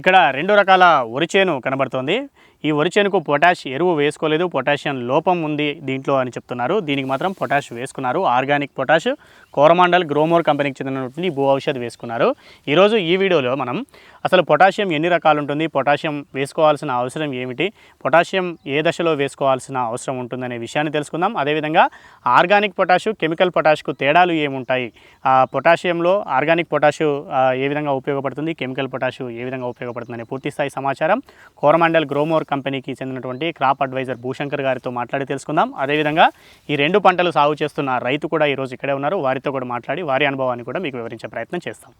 ఇక్కడ రెండు రకాల వరిచేను కనబడుతోంది. ఈ వరిచేనుకు పొటాష్ ఎరువు వేసుకోలేదు. పొటాషియం లోపం ఉంది దీంట్లో అని చెప్తున్నారు. దీనికి మాత్రం పొటాష్ వేసుకున్నారు. ఆర్గానిక్ పొటాష్ కోరమాండల్ గ్రోమోర్ కంపెనీకి చెందినటువంటి భూ ఔషధి వేసుకున్నారు. ఈరోజు ఈ వీడియోలో మనం అసలు పొటాషియం ఎన్ని రకాలు ఉంటుంది పొటాషియం వేసుకోవాల్సిన అవసరం ఏమిటి పొటాషియం ఏ దశలో వేసుకోవాల్సిన అవసరం ఉంటుందనే విషయాన్ని తెలుసుకుందాం. అదేవిధంగా ఆర్గానిక్ పొటాషు కెమికల్ పొటాష్కు తేడాలు ఏముంటాయి? పొటాషియంలో ఆర్గానిక్ పొటాషు ఏ విధంగా ఉపయోగపడుతుంది కెమికల్ పొటాషు ఏ విధంగా ఉపయోగ అనే పూర్తి స్థాయి సమాచారం కోరమండల్ గ్రోమోర్ కంపెనీకి చెందినటువంటి క్రాప్ అడ్వైజర్ భూశంకర్ గారితో మాట్లాడి తెలుసుకుందాం. అదేవిధంగా ఈ రెండు పంటలు సాగు చేస్తున్న రైతు కూడా ఈరోజు ఇక్కడే ఉన్నారు. వారితో కూడా మాట్లాడి వారి అనుభవాన్ని కూడా మీకు వివరించే ప్రయత్నం చేస్తాం.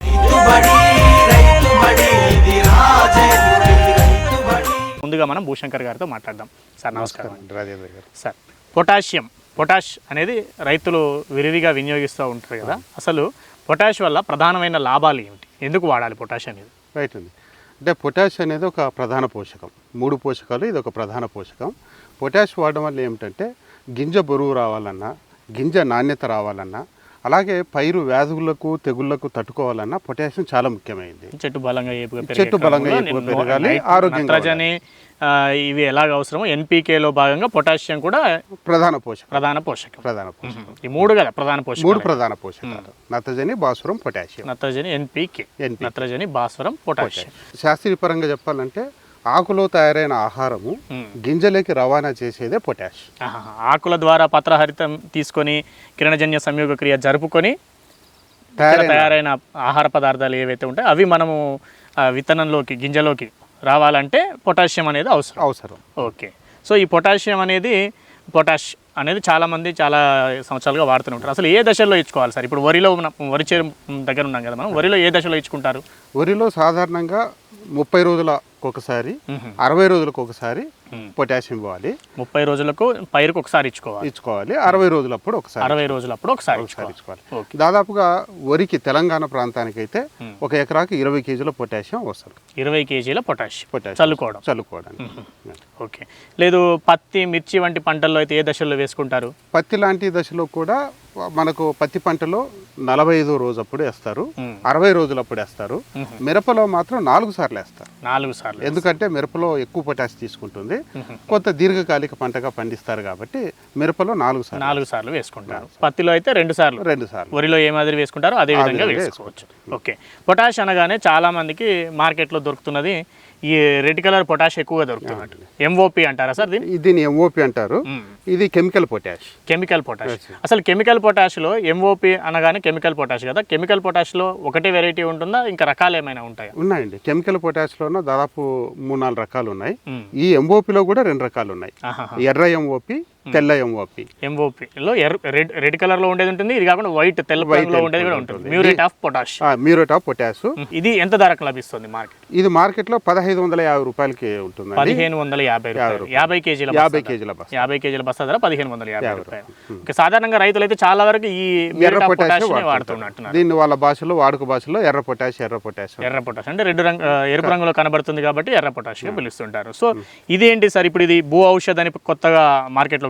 ముందుగా మనం భూశంకర్ గారితో మాట్లాడదాం. సార్ నమస్కారం. అండి. రాజేంద్ర గారు. సార్ పొటాషియం పొటాష్ అనేది రైతులు విరివిగా వినియోగిస్తూ ఉంటారు కదా. అసలు పొటాష్ వల్ల ప్రధానమైన లాభాలు ఏమిటి? ఎందుకు వాడాలి పొటాష్ అనేది? రైట్ అండి. అంటే పొటాష్ అనేది ఒక ప్రధాన పోషకం. మూడు పోషకాలు ఇది ఒక ప్రధాన పోషకం. పొటాష్ వాడడం వల్ల ఏమిటంటే గింజ బరువు రావాలన్నా గింజ నాణ్యత రావాలన్నా అలాగే పైరు వ్యాధులకు తెగుళ్ళకు తట్టుకోవాలన్నా పొటాషియం చాలా ముఖ్యమైనది. చెట్టు బలంగా పెరిగే చెట్టు బలంగా పెరగాలి, నైట్- ఆరోగ్యంగా నత్రజని ఆ, ఇవి ఎలాగ అవసరమో ఎన్పీకేలో భాగంగా పొటాషియం కూడా ప్రధాన పోషకం. ప్రధాన పోషకం. ప్రధాన పోషకం. ఈ మూడు కదా ప్రధాన పోషకం మూడు ప్రధాన పోషకాలు. నత్రజని భాస్వరం పొటాషియం. నత్రజని ఎన్పీకే. నత్రజని భాస్వరం పొటాషియం. శాస్త్రీయపరంగా చెప్పాలంటే ఆకులో తయారైన ఆహారము. గింజలకి రవాణా చేసేదే పొటాష్. ఆకుల ద్వారా పత్రహరితం తీసుకొని కిరణజన్య సంయోగ క్రియ జరుపుకొని తయారైన ఆహార పదార్థాలు ఏవైతే ఉంటాయో అవి మనము విత్తనంలోకి గింజలోకి రావాలంటే పొటాషియం అనేది అవసరం. అవసరం. ఓకే. సో ఈ పొటాషియం అనేది పొటాష్ అనేది చాలామంది చాలా సంవత్సరాలుగా వాడుతూ ఉంటారు. అసలు ఏ దశలో ఇచ్చుకోవాలి సార్? ఇప్పుడు వరిలో వరి చేరు దగ్గర ఉన్నాం కదా మనం వరిలో ఏ దశలో ఇచ్చుకుంటారు? వరిలో సాధారణంగా ముప్పై రోజులకు ఒకసారి. అరవై రోజులకు ఒకసారి. పొటాషియం ఇవ్వాలి. ముప్పై రోజులకు పైరుకు ఒకసారి ఇచ్చుకోవాలి. ఇచ్చుకోవాలి. అరవై రోజులప్పుడు ఒకసారి అరవై రోజులప్పుడు ఒకసారి ఒకసారి ఇచ్చుకోవాలి. దాదాపుగా వరికి తెలంగాణ ప్రాంతానికైతే మ్మ్. ఒక ఎకరాకి ఇరవై కేజీల పొటాషియం అవసరం ఇరవై కేజీల పొటాషియం. పొటాషియం. చల్లుకోవడం. చల్లుకోవడానికి ఓకే. లేదు పత్తి మిర్చి వంటి పంటల్లో అయితే ఏ దశల్లో వేసుకుంటారు? పత్తి లాంటి దశలో కూడా మనకు పత్తి పంటలో నలభై ఐదో రోజు అప్పుడు వేస్తారు. అరవై రోజులప్పుడు వేస్తారు. మ్మ్. మిరపలో మాత్రం నాలుగు సార్లు వేస్తారు. నాలుగు సార్లు. ఎందుకంటే మిరపలో ఎక్కువ పొటాష్ తీసుకుంటుంది. కొంత దీర్ఘకాలిక పంటగా పండిస్తారు కాబట్టి మిరపలో నాలుగు సార్లు నాలుగు సార్లు వేసుకుంటారు. పత్తిలో అయితే రెండు సార్లు. రెండు సార్లు. వరిలో ఏ మాదిరి వేసుకుంటారో అదే విధంగా విధంగా వేసుకోవచ్చు. ఓకే. పొటాష్ అనగానే చాలా మందికి మార్కెట్లో దొరుకుతున్నది ఈ రెడ్ కలర్ పొటాష్ ఎక్కువగా దొరుకుతున్నట్టు ఎంఓపి అంటారా సార్ దీన్ని? దీన్ని ఎంఓపి అంటారు. ఇది కెమికల్ పొటాష్. Chemical potash. అసలు కెమికల్ పొటాష్లో ఎంఓపి అనగానే కెమికల్ పొటాష్ కదా? కెమికల్ పొటాష్లో ఒకటే వెరైటీ ఉంటుందా? ఇంకా రకాలు ఏమైనా ఉంటాయా? ఉన్నాయండి. కెమికల్ పొటాష్లోనూ దాదాపు మూడు నాలుగు రకాలు ఉన్నాయి. ఈ ఎంఓపిలో కూడా రెండు రకాలు ఉన్నాయి. ఎర్ర ఎంఓపి తెల్ల ఎంఓపి ఎంఓపిలో రెడ్ రెడ్ కలర్లో ఉండేది ఉంటుంది ఇది కాకుండా వైట్ తెల్ల రంగులో ఉండేది కూడా ఉంటుంది. Muriate of potash muriate of potash ఇది ఎంత ధరకు లభిస్తుంది మార్కెట్ ఇది మార్కెట్లో పదహైదు వందల యాభై రూపాయలకి ఉంటుందండి. పదిహేను వందల యాభై యాభై కేజీల యాభై కేజీల బస్తా యాభై కేజీల బస్తా ధర పదిహేను వందల యాభై రూపాయలు. సాధారణంగా రైతులు అయితే చాలా వరకు ఈ ఎర్ర పొటాష్ వాడుతున్నట్టున్నారు. దీన్ని వాళ్ళ భాషలో వాడుక భాషలో ఎర్ర పొటాష్ ఎర్ర పొటాష్ ఎర్ర పొటాష్ అంటే రెడ్ రంగు ఎరుపు రంగులో కనబడుతుంది కాబట్టి ఎర్ర పొటాష్ పిలుస్తుంటారు. సో ఇదేంటి సార్ ఇప్పుడు ఇది భూ ఔషధ్ అని కొత్తగా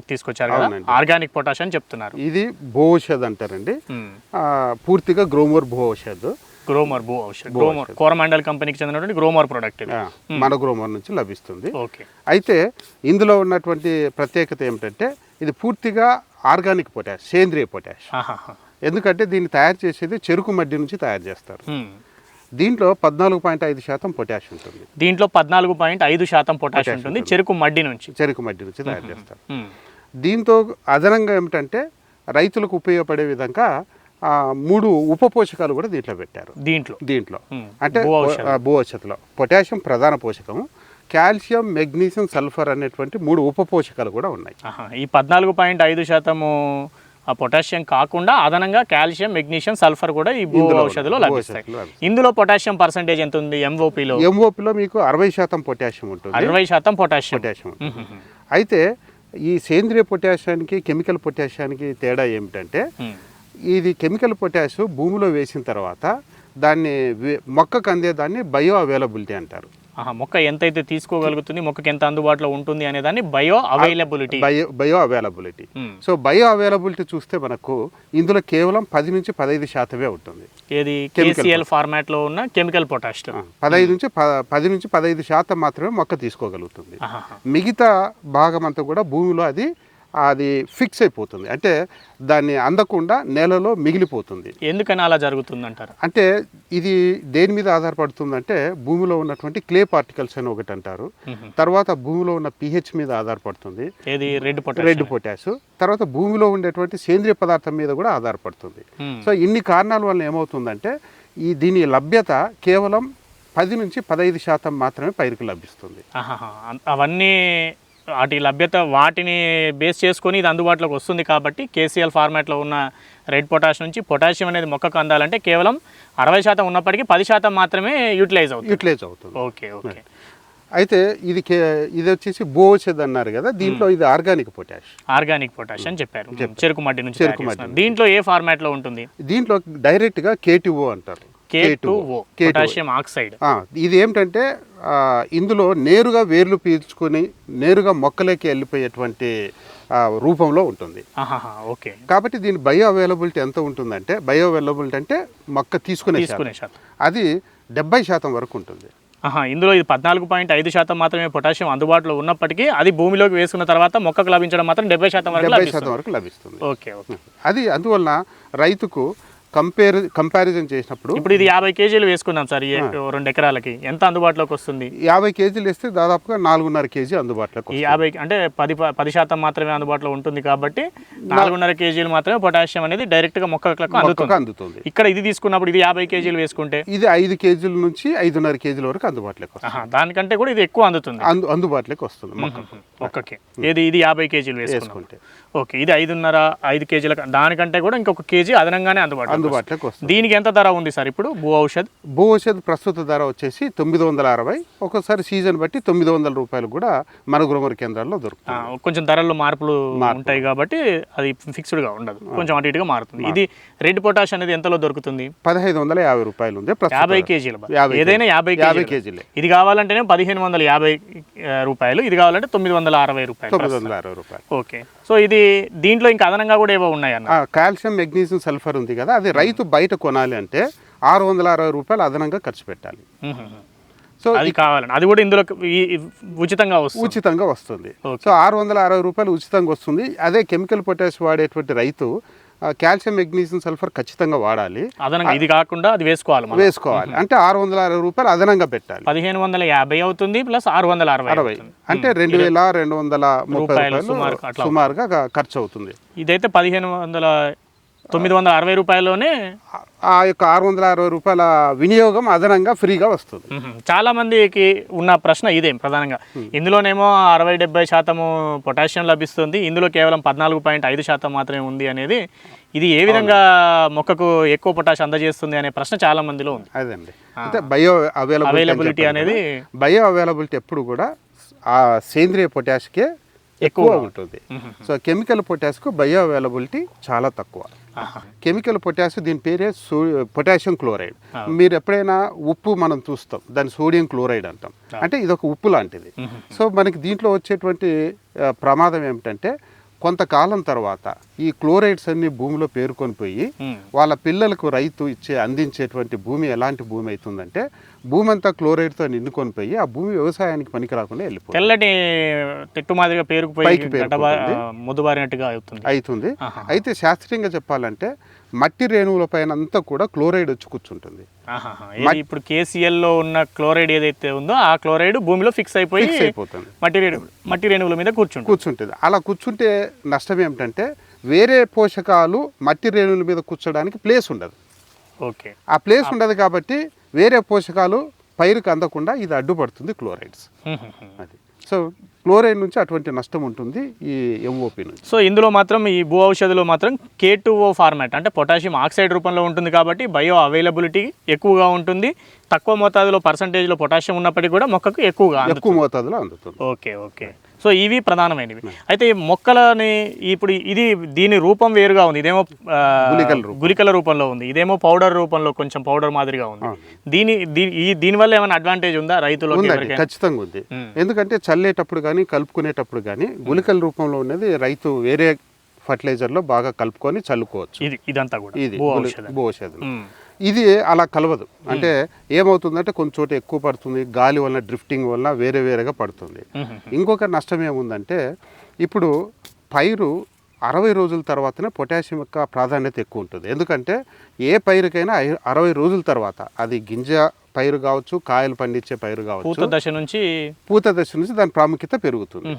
మార్కెట్లోకి తీసుకొచ్చారు కదా. ఆర్గానిక్ పొటాష్ అని చెప్తున్నారు. ఇది భూ ఔషధ్ అంటారండి. పూర్తిగా గ్రోమోర్ భూ ఔషధ్. గ్రోమర్ భూ ఔషధ్. గ్రోమర్ కోరమండల్ కంపెనీకి చెందినటువంటి గ్రోమర్ ప్రోడక్ట్ మన గ్రోమోర్ నుంచి లభిస్తుంది. ఓకే. అయితే ఇందులో ఉన్నటువంటి ప్రత్యేకత ఏమిటంటే ఇది పూర్తిగా ఆర్గానిక్ పొటాష్ సేంద్రియ పొటాష్. ఎందుకంటే దీన్ని తయారు చేసేది చెరుకు మడ్డి నుంచి తయారు చేస్తారు. దీంట్లో పద్నాలుగు పాయింట్ ఐదు శాతం పొటాష్ ఉంటుంది. దీంట్లో పద్నాలుగు పాయింట్ ఐదు శాతం పొటాష్ ఉంటుంది చెరుకు మడ్డి నుంచి. చెరుకు మడ్డి నుంచి తయారు చేస్తారు. దీంతో అదనంగా ఏమిటంటే రైతులకు ఉపయోగపడే విధంగా మూడు ఉప పోషకాలు కూడా దీంట్లో పెట్టారు. దీంట్లో? దీంట్లో. అంటే భూ ఔషధం. ఆ, భూ ఔషధిలో. పొటాషియం ప్రధాన పోషకము. కాల్షియం మెగ్నీషియం సల్ఫర్ అనేటువంటి మూడు ఉప పోషకాలు కూడా ఉన్నాయి. ఈ పద్నాలుగు పాయింట్ ఐదు శాతము ఆ పొటాషియం కాకుండా అదనంగా కాల్షియం మెగ్నీషియం సల్ఫర్ కూడా ఈ భూ ఔషధిలో లభిస్తాయి. ఇందులో పొటాషియం పర్సెంటేజ్ ఎంత ఉంది? ఎంఓపిలో ఎంఓపిలో మీకు అరవై శాతం పొటాషియం ఉంటుంది. అరవై శాతం పొటాషియం. పొటాషియం. అయితే ఈ సేంద్రియ పొటాషియానికి కెమికల్ పొటాషియానికి తేడా ఏమిటంటే. ఇది కెమికల్ పొటాష్ భూమిలో వేసిన తర్వాత దాన్ని మొక్కకు అందేదాన్ని బయో అవైలబిలిటీ అంటారు మొక్క ఎంతైతే తీసుకోగలుగుతుంది మొక్కకి ఎంత అందుబాటులో ఉంటుంది అనే దాన్ని bio availability bio bio availability so bio availability చూస్తే మనకు ఇందులో కేవలం పది నుంచి పదహైదు శాతమే ఉంటుంది. ఏది? కేసీఎల్ ఫార్మాట్లో ఉన్న కెమికల్ పొటాష్ పదహైదు నుంచి పది నుంచి పదహైదు శాతం మాత్రమే మొక్క తీసుకోగలుగుతుంది. మిగతా భాగం అంతా కూడా భూమిలో అది అది ఫిక్స్ అయిపోతుంది. అంటే దాన్ని అందకుండా నేలలో మిగిలిపోతుంది. ఎందుకని అలా జరుగుతుంది అంటారు అంటే ఇది దేని మీద ఆధారపడుతుందంటే భూమిలో ఉన్నటువంటి క్లే పార్టికల్స్ అని ఒకటి అంటారు. తర్వాత భూమిలో ఉన్న పిహెచ్ మీద ఆధారపడుతుంది. ఏది? Red red potash. తర్వాత భూమిలో ఉండేటువంటి సేంద్రియ పదార్థం మీద కూడా ఆధారపడుతుంది. సో ఇన్ని కారణాల వల్ల ఏమవుతుందంటే ఈ దీని లభ్యత కేవలం పది నుంచి పదహైదు శాతం మాత్రమే పైరుకు లభిస్తుంది. అవన్నీ వాటి లభ్యత వాటిని బేస్ చేసుకొని ఇది అందుబాటులోకి వస్తుంది కాబట్టి కేసీఎల్ ఫార్మాట్లో ఉన్న రెడ్ పొటాష్ నుంచి పొటాషియం అనేది మొక్కకు అందాలంటే కేవలం అరవై శాతం ఉన్నప్పటికీ పది శాతం మాత్రమే యూటిలైజ్ అవుతుంది. యూటిలైజ్ అవుతుంది. Okay okay. అయితే ఇది కే ఇది వచ్చేసి బోవచ్చేది అన్నారు కదా దీంట్లో ఇది ఆర్గానిక్ పొటాష్. ఆర్గానిక్ పొటాష్ అని చెప్పారు. చెరుకు మట్టి నుంచి చెరుకు మట్టి. దీంట్లో ఏ ఫార్మాట్లో ఉంటుంది? దీంట్లో డైరెక్ట్గా కేటీఓ అంటారు. K two O K2O. Potassium oxide ఇది ఏమిటంటే ఇందులో నేరుగా వేర్లు పీల్చుకొని నేరుగా మొక్కలోకి వెళ్ళిపోయేటువంటి రూపంలో ఉంటుంది. ఓకే. కాబట్టి దీని బయో అవైలబిలిటీ ఎంత ఉంటుందంటే బయో అవైలబిలిటీ అంటే మొక్క తీసుకునే శాతం. తీసుకునే శాతం. అది డెబ్బై శాతం వరకు ఉంటుంది. ఆహా ఇందులో ఇది పద్నాలుగు పాయింట్ ఐదు శాతం మాత్రమే పొటాషియం అందుబాటులో ఉన్నప్పటికీ అది భూమిలోకి వేసుకున్న తర్వాత మొక్కకు లభించడం మాత్రం డెబ్బై శాతం వరకు డెబ్బై లభిస్తుంది. శాతం వరకు లభిస్తుంది. Okay okay. అది అందువలన రైతుకు కంపేర్ కంపారిజన్ చేసినప్పుడు ఇప్పుడు ఇది యాభై కేజీలు వేసుకున్నాం సార్ రెండు ఎకరాలకి. ఎంత అందుబాటులోకి వస్తుంది? యాభై కేజీలు వేస్తే దాదాపుగా నాలుగున్నర కేజీ అందుబాటులోకి. యాభై అంటే పది పది శాతం మాత్రమే అందుబాటులో ఉంటుంది కాబట్టి నాలుగున్నర కేజీలు మాత్రమే పొటాషియం అనేది డైరెక్ట్గా మొక్కలకు అందుతుంది. ఇక్కడ ఇది తీసుకున్నప్పుడు ఇది యాభై కేజీలు వేసుకుంటే? ఇది ఐదు కేజీల నుంచి ఐదున్నర కేజీల వరకు అందుబాటులోకి దానికంటే కూడా ఇది ఎక్కువ అందుతుంది. అందు అందుబాటులోకి వస్తుంది ఒక్కకి ఏది ఇది యాభై కేజీలు వేసుకుంటే. ఓకే ఇది ఐదున్నర ఐదు కేజీల దానికంటే కూడా ఇంకొక కేజీ అదనంగానే అందుబాటులో అందుబాటులోకి వస్తుంది. దీనికి ఎంత ధర ఉంది సార్ ఇప్పుడు? భూ ఔషధ్? భూ ఔషధ ప్రస్తుత ధర వచ్చేసి తొమ్మిది వందల అరవై. ఒక్కోసారి సీజన్ బట్టి తొమ్మిది వందల రూపాయలు కూడా మన గురుమరి కేంద్రాల్లో దొరుకుతుంది. కొంచెం ధరల్లో మార్పులు ఉంటాయి కాబట్టి అది ఫిక్స్డ్గా ఉండదు. కొంచెం అటు ఇటుగా మారుతుంది. ఇది రెడ్ పొటాష్ అనేది ఎంతలో దొరుకుతుంది? పదహైదు వందల యాభై రూపాయలు ఉంది యాభై. కేజీలు ఏదైనా యాభై యాభై కేజీలు ఇది కావాలంటేనే పదిహేను వందల యాభై రూపాయలు. ఇది కావాలంటే తొమ్మిది వందల అరవై రూపాయలు తొమ్మిది వందల అరవై రూపాయలు. ఓకే. సో ఇది దీంట్లో ఇంకా అదనంగా కూడా ఏవో ఉన్నాయి అన్న. ఆ, కాల్షియం మెగ్నీషియం సల్ఫర్ ఉంది కదా అది రైతు బయట కొనాలి అంటే ఆరు వందల అరవై రూపాయలు అదనంగా ఖర్చు పెట్టాలి. సో అది కావాలండి. అది కూడా ఇందులో ఉచితంగా వస్తుంది. ఉచితంగా వస్తుంది. సో ఆరు వందల అరవై రూపాయలు ఉచితంగా వస్తుంది. అదే కెమికల్ పొటాష్ వాడేటువంటి రైతు కాల్షియం మెగ్నీషియం సల్ఫర్ ఖచ్చితంగా వాడాలి. అదనంగా ఇది కాకుండా అది వేసుకోవాలి వేసుకోవాలి. అంటే ఆరు వందల అరవై రూపాయలు అదనంగా పెట్టాలి. పదిహేను వందల యాభై అవుతుంది ప్లస్ ఆరు వందల అరవై. అరవై. అంటే రెండు వేల రెండు వందల ముప్పై రూపాయలు సుమారుగా ఖర్చు అవుతుంది ఇదైతే పదిహేను వందల తొమ్మిది వందల అరవై రూపాయల్లోనే ఆ- యొక్క ఆరు వందల అరవై రూపాయల వినియోగం అదనంగా ఫ్రీగా వస్తుంది. చాలా మందికి ఉన్న ప్రశ్న ఇదే ప్రధానంగా. ఇందులోనేమో అరవై డెబ్బై శాతము పొటాషియం లభిస్తుంది. ఇందులో కేవలం పద్నాలుగు పాయింట్ ఐదు శాతం మాత్రమే ఉంది అనేది ఇది ఏ విధంగా మొక్కకు ఎక్కువ పొటాష్ అందజేస్తుంది అనే ప్రశ్న చాలా మందిలో ఉంది అదండి అంటే బయో అవైలబిలిటీ అవైలబిలిటీ అనేది బయో అవైలబిలిటీ ఎప్పుడు కూడా ఆ సేంద్రియ పొటాష్కే ఎక్కువ ఉంటుంది. సో కెమికల్ పొటాష్కు బయో అవైలబిలిటీ చాలా తక్కువ. కెమికల్ పొటాష్ దీని పేరే సో పొటాషియం క్లోరైడ్. మీరు ఎప్పుడైనా ఉప్పు మనం చూస్తాం దాన్ని సోడియం క్లోరైడ్ అంటాం. అంటే ఇది ఒక ఉప్పు లాంటిది. సో మనకి దీంట్లో వచ్చేటువంటి ప్రమాదం ఏమిటంటే కొంతకాలం తర్వాత ఈ క్లోరైడ్స్ అన్ని భూమిలో పేరుకొని పోయి. వాళ్ళ పిల్లలకు రైతు ఇచ్చే అందించేటువంటి భూమి ఎలాంటి భూమి అవుతుందంటే భూమి అంతా క్లోరైడ్తో నిండుకొని పోయి ఆ భూమి వ్యవసాయానికి పనికి రాకుండా వెళ్ళిపోతుంది. తెల్లటి తెట్టు మాదిరిగా పేరుకుపోయి ముద్దుబారినట్టుగా అవుతుంది. అవుతుంది. అయితే శాస్త్రీయంగా చెప్పాలంటే మట్టి రేణువుల పైన అంతా కూడా క్లోరైడ్ వచ్చి కూర్చుంటుంది. ఇప్పుడు KCl లో ఉన్న క్లోరైడ్ ఏదైతే ఉందో ఆ క్లోరైడ్ భూమిలో ఫిక్స్ అయిపోయి ఫిక్స్ అయిపోతుంది. మట్టి మట్టి రేణువుల మీద కూర్చుంటుంది. కూర్చుంటుంది. అలా కూర్చుంటే నష్టం ఏమిటంటే వేరే పోషకాలు మట్టి రేణువుల మీద కూర్చోడానికి ప్లేస్ ఉండదు. ఓకే. ఆ ప్లేస్ ఉండదు కాబట్టి వేరే పోషకాలు పైరుకు అందకుండా ఇది అడ్డుపడుతుంది క్లోరైడ్స్. అది. సో క్లోరైడ్ నుంచి అటువంటి నష్టం ఉంటుంది ఈ ఎంఓపి నుంచి. సో ఇందులో మాత్రం ఈ భూ ఔషధిలో మాత్రం కే టూ ఓ ఫార్మాట్ అంటే పొటాషియం ఆక్సైడ్ రూపంలో ఉంటుంది కాబట్టి బయో అవైలబిలిటీ ఎక్కువగా ఉంటుంది. తక్కువ మోతాదులో పర్సంటేజ్లో పొటాషియం ఉన్నప్పటికీ కూడా మొక్కకు ఎక్కువగా. ఎక్కువ మోతాదులో అందుతుంది. Okay okay. సో ఇవి ప్రధానమైనవి. అయితే ఈ మొక్కలని ఇప్పుడు ఇది దీని రూపం వేరుగా ఉంది. ఇదేమో. గుళికల రూపంలో ఉంది. ఇదేమో పౌడర్ రూపంలో కొంచెం పౌడర్ మాదిరిగా ఉంది. దీని ఈ దీనివల్ల ఏమైనా అడ్వాంటేజ్ ఉందా రైతులకు ఎవరికైనా? ఖచ్చితంగా ఉంది. ఎందుకంటే చల్లేటప్పుడు కానీ కలుపుకునేటప్పుడు కానీ గుళికల రూపంలో ఉన్నది రైతు వేరే ఫర్టిలైజర్లో బాగా కలుపుకొని చల్లుకోవచ్చు. ఇది ఇదంతా కూడా. ఇది భూ ఇది అలా కలవదు. అంటే ఏమవుతుందంటే కొంచెం చోట ఎక్కువ పడుతుంది గాలి వల్ల డ్రిఫ్టింగ్ వల్ల వేరే వేరేగా పడుతుంది. ఇంకొక నష్టం ఏముందంటే ఇప్పుడు పైరు అరవై రోజుల తర్వాతనే పొటాషియం యొక్క ప్రాధాన్యత ఎక్కువ ఉంటుంది. ఎందుకంటే ఏ పైరుకైనా అరవై రోజుల తర్వాత అది గింజ పైరు కావచ్చు కాయలు పండించే పైరు పూత కావచ్చు దశ నుంచి పూత దశ నుంచి దాని ప్రాముఖ్యత పెరుగుతుంది.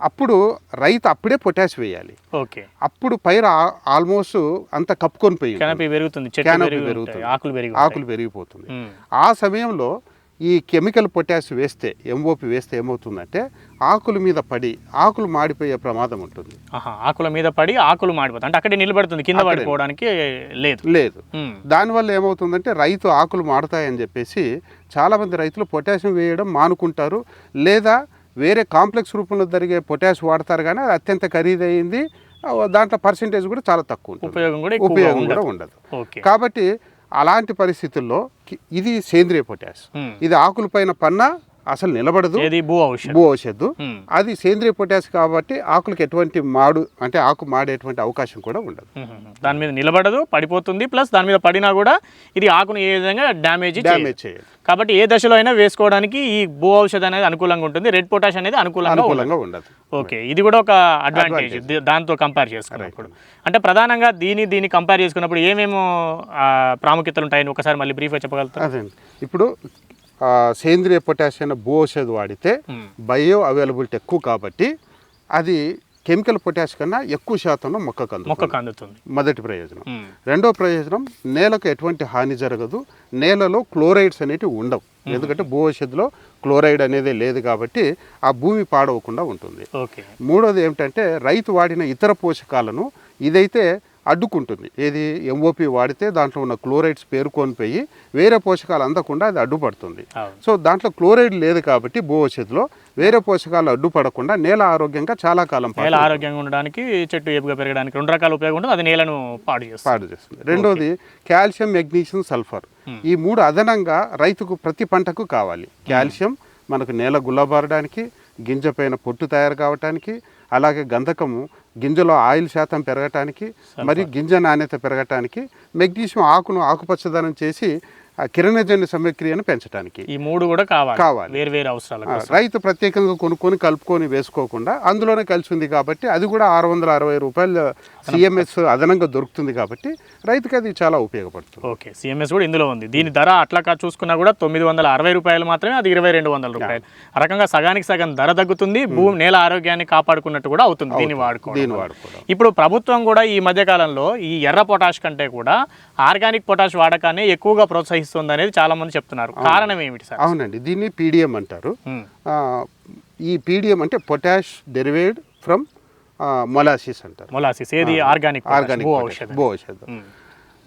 అప్పుడు రైతు అప్పుడే పొటాష్ వేయాలి. ఓకే. అప్పుడు పైరు ఆల్మోస్ట్ అంత కప్పుకొని పోయి పెరుగుతుంది పెరుగుతుంది. ఆకులు పెరిగి ఆకులు పెరిగిపోతుంది. మ్మ్. ఆ సమయంలో ఈ కెమికల్ పొటాష్ వేస్తే ఎంఓపి వేస్తే ఏమవుతుందంటే ఆకుల మీద పడి ఆకులు మాడిపోయే ప్రమాదం ఉంటుంది. ఆకుల మీద పడి ఆకులు మాడిపోతాయి. అంటే అక్కడే నిలబడుతుంది కింద. పడిపోవడానికి లేదు. లేదు. మ్మ్. దానివల్ల ఏమవుతుందంటే రైతు ఆకులు మాడతాయని చెప్పేసి చాలామంది రైతులు పొటాషియం వేయడం మానుకుంటారు. లేదా వేరే కాంప్లెక్స్ రూపంలో జరిగే పొటాష్ వాడతారు కానీ అది అత్యంత ఖరీదైంది. దాంట్లో పర్సంటేజ్ కూడా చాలా తక్కువ ఉపయోగం కూడా ఉపయోగం ఉండదు. కూడా ఉండదు. కాబట్టి అలాంటి పరిస్థితుల్లో ఇది సేంద్రియ పొటాష్. ఇది ఆకుల పైన పన్నా అసలు నిలబడదు భూ ఔషధం. అది సేంద్రియ పొటాష్ కాబట్టి ఆకులకు ఎటువంటి మాడు అంటే ఆకు మాడేటువంటి అవకాశం కూడా ఉండదు. దాని మీద నిలబడదు పడిపోతుంది ప్లస్ దాని మీద పడినా కూడా ఇది ఆకును ఏ విధంగా డ్యామేజ్ డ్యామేజ్ చేయదు. కాబట్టి ఏ దశలో అయినా వేసుకోవడానికి ఈ భూ ఔషధం అనేది అనుకూలంగా ఉంటుంది రెడ్ పొటాష్ అనేది అనుకూలంగా ఉండదు. అనుకూలంగా ఉండదు. ఓకే ఇది కూడా ఒక అడ్వాంటేజ్. దాంతో కంపేర్ చేసుకున్నప్పుడు. అంటే ప్రధానంగా దీని దీన్ని కంపేర్ చేసుకున్నప్పుడు ఏమేమో ప్రాముఖ్యతలు ఉంటాయని ఒకసారి మళ్ళీ బ్రీఫ్గా చెప్పగలుగుతారు? ఇప్పుడు సేంద్రియ పొటాష్ అయిన భూ ఔషధం వాడితే మ్మ్. బయో అవైలబిలిటీ ఎక్కువ కాబట్టి అది కెమికల్ పొటాష్ కన్నా ఎక్కువ శాతంలో మొక్కకు అందుతుంది. మొక్కకు అందుతుంది. మొదటి ప్రయోజనం. మ్మ్. రెండో ప్రయోజనం నేలకు ఎటువంటి హాని జరగదు. నేలలో క్లోరైడ్స్ అనేటివి ఉండవు. ఎందుకంటే భూ ఔషధిలో క్లోరైడ్ అనేది లేదు కాబట్టి ఆ భూమి పాడవకుండా ఉంటుంది. ఓకే. మూడోది ఏమిటంటే రైతు వాడిన ఇతర పోషకాలను ఇదైతే అడ్డుకుంటుంది. ఏది ఎంఓపి వాడితే దాంట్లో ఉన్న క్లోరైడ్స్ పేరుకొని పోయి వేరే పోషకాలు అందకుండా అది అడ్డుపడుతుంది. సో దాంట్లో క్లోరైడ్ లేదు కాబట్టి భూ ఔషధిలో వేరే పోషకాలు అడ్డుపడకుండా నేల ఆరోగ్యంగా చాలా కాలం నేల ఆరోగ్యంగా ఉండడానికి చెట్టు ఏపుగా పెరగడానికి రెండు రకాల ఉపయోగం ఉంటుంది. అది నేలను పాడు చేస్తుంది. పాడు చేస్తుంది. రెండోది కాల్షియం మెగ్నీషియం సల్ఫర్. ఈ మూడు అదనంగా రైతుకు ప్రతి పంటకు కావాలి. కాల్షియం మనకు నేల గుల్లబారడానికి గింజ పైన పొట్టు తయారు కావటానికి అలాగే గంధకము గింజలో ఆయిల్ శాతం పెరగటానికి మరియు గింజ నాణ్యత పెరగటానికి మెగ్నీషియం ఆకును ఆకుపచ్చదనం చేసి కిరణజన్య సమక్రియను పెంచడానికి ఈ మూడు కూడా కావాలి కావాలి. వేరు వేరు అవసరాల రైతు ప్రత్యేకంగా కొనుక్కొని కలుపుకొని వేసుకోకుండా అందులోనే కలిసి ఉంది కాబట్టి అది కూడా ఆరు వందల అరవై రూపాయలు సిఎంఎస్ అదనంగా దొరుకుతుంది కాబట్టి రైతుకి అది చాలా ఉపయోగపడుతుంది. ఓకే సిఎంఎస్ కూడా ఇందులో ఉంది. దీని ధర అట్లా చూసుకున్నా కూడా తొమ్మిది వందల అరవై రూపాయలు మాత్రమే అది ఇరవై రెండు వందల రూపాయలు. ఆ రకంగా సగానికి సగం ధర తగ్గుతుంది భూమి నేల ఆరోగ్యాన్ని కాపాడుకున్నట్టు కూడా అవుతుంది దీన్ని వాడుకోవడం దీన్ని. వాడుకోవడం. ఇప్పుడు ప్రభుత్వం కూడా ఈ మధ్య కాలంలో ఈ ఎర్ర పొటాష్ కంటే కూడా ఆర్గానిక్ పొటాష్ వాడకాన్ని ఎక్కువగా ప్రోత్సహిస్తుంది అనేది చాలా మంది చెప్తున్నారు. కారణం ఏమిటి సార్? అవునండి దీన్ని పీడిఎం అంటారు. ఈ పీడిఎం అంటే పొటాష్ డెరివేడ్ ఫ్రమ్ మొలాసిస్ అంటారు. మొలాసిస్. ఏది? ఆర్గానిక్ ఆర్గానిక్ భూ ఔషధం.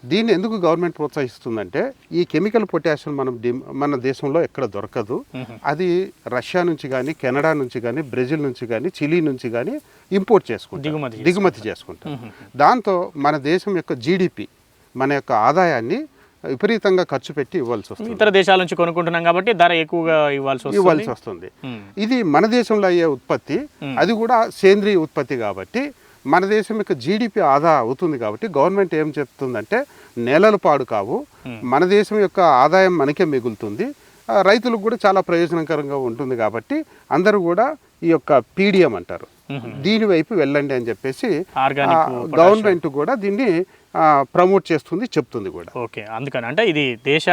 దీన్ని ఎందుకు గవర్నమెంట్ ప్రోత్సహిస్తుందంటే ఈ కెమికల్ పొటాషియం మనం డి- మన దేశంలో ఎక్కడ దొరకదు. అది రష్యా నుంచి కానీ కెనడా నుంచి కానీ బ్రెజిల్ నుంచి కానీ చిలీ నుంచి కానీ ఇంపోర్ట్ చేసుకుంటాం దిగుమతి చేసుకుంటాం దాంతో మన దేశం యొక్క జీడిపి మన యొక్క ఆదాయాన్ని విపరీతంగా ఖర్చు పెట్టి ఇవ్వాల్సి వస్తుంది. ఇతర దేశాల నుంచి కొనుక్కుంటున్నాం కాబట్టి ధర ఎక్కువగా ఇవ్వాల్సి వస్తుంది. ఇవ్వాల్సి వస్తుంది. ఇది మన దేశంలో అయ్యే ఉత్పత్తి. అది కూడా సేంద్రియ ఉత్పత్తి కాబట్టి మన దేశం యొక్క జీడిపి ఆదా అవుతుంది కాబట్టి గవర్నమెంట్ ఏం చెప్తుందంటే నేలలు పాడు కావు. మన దేశం యొక్క ఆదాయం మనకే మిగులుతుంది. రైతులకు కూడా చాలా ప్రయోజనకరంగా ఉంటుంది కాబట్టి అందరూ కూడా ఈ యొక్క పీడిఎం అంటారు. దీని వైపు వెళ్ళండి అని చెప్పేసి గవర్నమెంట్ కూడా దీన్ని ప్రమోట్ చేస్తుంది చెప్తుంది కూడా. ఓకే అందుకని. అంటే ఇది దేశ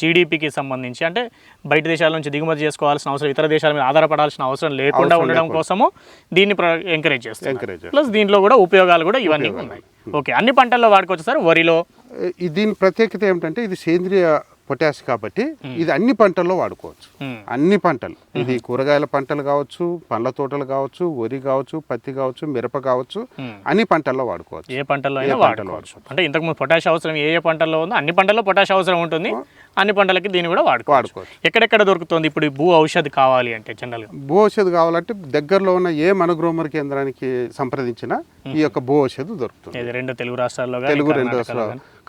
జీడిపికి సంబంధించి అంటే బయట దేశాల నుంచి దిగుమతి చేసుకోవాల్సిన అవసరం ఇతర దేశాల మీద ఆధారపడాల్సిన అవసరం లేకుండా ఉండడం. కోసము దీన్ని ఎంకరేజ్ చేస్తారు ఎంకరేజ్ ప్లస్ దీంట్లో కూడా ఉపయోగాలు కూడా ఇవన్నీ ఉన్నాయి. ఓకే అన్ని పంటల్లో వాడుకోవచ్చు సార్? వరిలో? దీని ప్రత్యేకత ఏమిటంటే ఇది సేంద్రియ పొటాష్ కాబట్టి ఇది అన్ని పంటల్లో వాడుకోవచ్చు. అన్ని పంటలు. ఇది కూరగాయల పంటలు కావచ్చు పండ్ల తోటలు కావచ్చు వరి కావచ్చు పత్తి కావచ్చు మిరప కావచ్చు. అన్ని పంటల్లో వాడుకోవచ్చు. ఏ పంటల్లో అంటే ఇంతకుముందు పొటాష్ అవసరం ఏ ఏ పంటల్లో ఉందో అన్ని పంటల్లో పొటాష్ అవసరం ఉంటుంది. అన్ని పంటలకి దీన్ని కూడా వాడుకోవచ్చు. వాడుకోవచ్చు. ఎక్కడెక్కడ దొరుకుతుంది? ఇప్పుడు ఈ భూ ఔషధి కావాలి అంటే జనరల్గా భూ ఔషధి కావాలంటే దగ్గరలో ఉన్న ఏ మనగ్రోమర్ కేంద్రానికి సంప్రదించినా ఈ యొక్క భూ ఔషధి దొరుకుతుంది. రెండు తెలుగు రాష్ట్రాల్లో తెలుగు రెండు